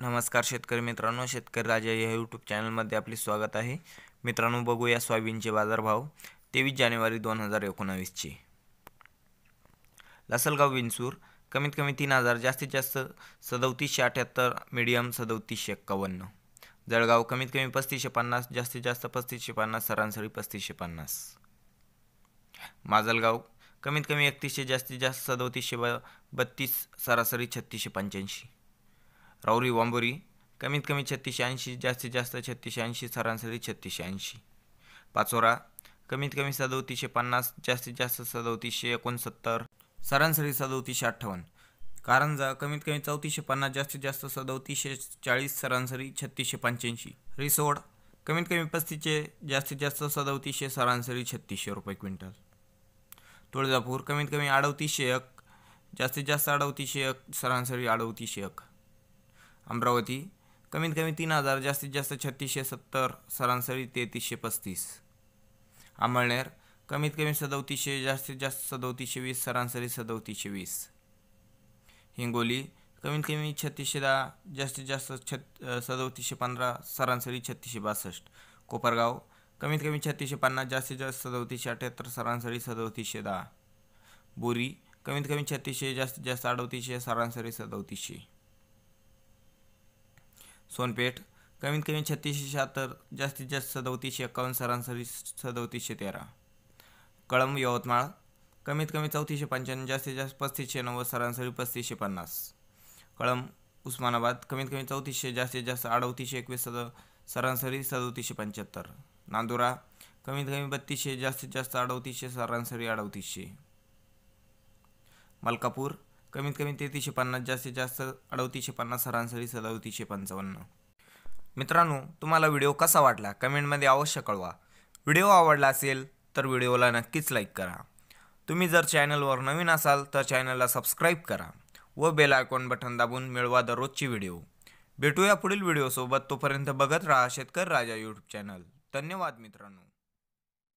नमस्कार शेतकरी मित्रांनो शेतकरी राजा या यूट्यूब चॅनलमध्ये आपले स्वागत आहे. मित्रांनो बघूया सोयाबीनचे बाजारभाव तेवीस जानेवारी दोन हजार एकोणावीसचे. लासलगाव विंचूर कमीत कमी तीन हजार जास्तीत जास्त सदोतीसशे अठ्याहत्तर मीडियम सदोतीसशे एक्कावन्न. जळगाव कमीत कमी पस्तीसशे पन्नास जास्तीत जास्त पस्तीसशे पन्नास सरासरी पस्तीसशे पन्नास. माजलगाव कमीत कमी एकतीसशे जास्तीत जास्त सदोतीसशे ब बत्तीस सरासरी छत्तीसशे पंच्याऐंशी. राऊरी वांबोरी कमीत कमी छत्तीसशे ऐंशी जास्तीत जास्त छत्तीसशे ऐंशी सरासरी छत्तीसशे ऐंशी. पाचोरा कमीत कमी सदोतीसशे पन्नास जास्तीत जास्त सदोतीसशे एकोणसत्तर सरासरी सदोतीसशे अठ्ठावन्न. कारंजा कमीत कमी चौतीसशे पन्नास जास्तीत जास्त सदोतीसशे चाळीस सरासरी छत्तीसशे पंच्याऐंशी. रिसोड कमीत कमी पस्तीसशे जास्तीत जास्त सदोतीसशे सरासरी छत्तीसशे रुपये क्विंटल. तुळजापूर कमीत कमी अडवतीसशे एक जास्तीत जास्त अडवतीसशे एक सरासरी अडवतीसशे एक. अमरावती. कमीत कमी तीन हजार जास्तीत जास्त छत्तीसशे सत्तर सरासरी तेहतीसशे पस्तीस. अमळनेर कमीत कमी सदोतीसशे जास्तीत जास्त सदोतीसशे वीस सरासरी सदोतीसशे वीस. हिंगोली कमीत कमी छत्तीसशे दहा जास्तीत जास्त छत् सदोतीसशे पंधरा सरासरी छत्तीसशे बासष्ट. कोपरगाव कमीत कमी छत्तीसशे पन्नास जास्तीत जास्त सदोतीसशे अठ्ठ्याहत्तर सरासरी सदोतीसशे दहा. बोरी कमीत कमी छत्तीसशे जास्तीत जास्त अडोतीसशे सरासरी सदोतीसशे. सोनपेठ कमीत कमी छत्तीसशे शहात्तर जास्तीत जास्त सदोतीसशे एकावन्न सरासरी सदोतीसशे तेरा. कळंब यवतमाळ कमीत कमी चौतीसशे पंच्याण्णव जास्तीत जास्त पस्तीसशे नव्वद सरासरी पस्तीसशे पन्नास. कळंब उस्मानाबाद कमीत कमी चौतीसशे जास्तीत जास्त अडतीसशे एकवीस सद सरासरी सदोतीसशे पंच्याहत्तर. नांदुरा कमीत कमी बत्तीसशे जास्तीत जास्त अडतीसशे सरासरी अडतीसशे. मलकापूर कमीत कमी तेहतीसशे पन्नास जास्तीत जास्त अडतीसशे पन्नास सरासरी सदतीसशे पंचावन्न. मित्रांनो तुम्हाला व्हिडिओ कसा वाटला? कमेंटमध्ये अवश्य कळवा. व्हिडिओ आवडला असेल तर व्हिडिओला नक्कीच लाईक करा. तुम्ही जर चॅनलवर नवीन असाल तर चॅनलला सबस्क्राईब करा व बेल आयकॉन बटन दाबून मिळवा दररोजची व्हिडिओ. भेटूया पुढील व्हिडिओसोबत. तोपर्यंत बघत राहा शेतकरी राजा यूट्यूब चॅनल धन्यवाद मित्रांनो.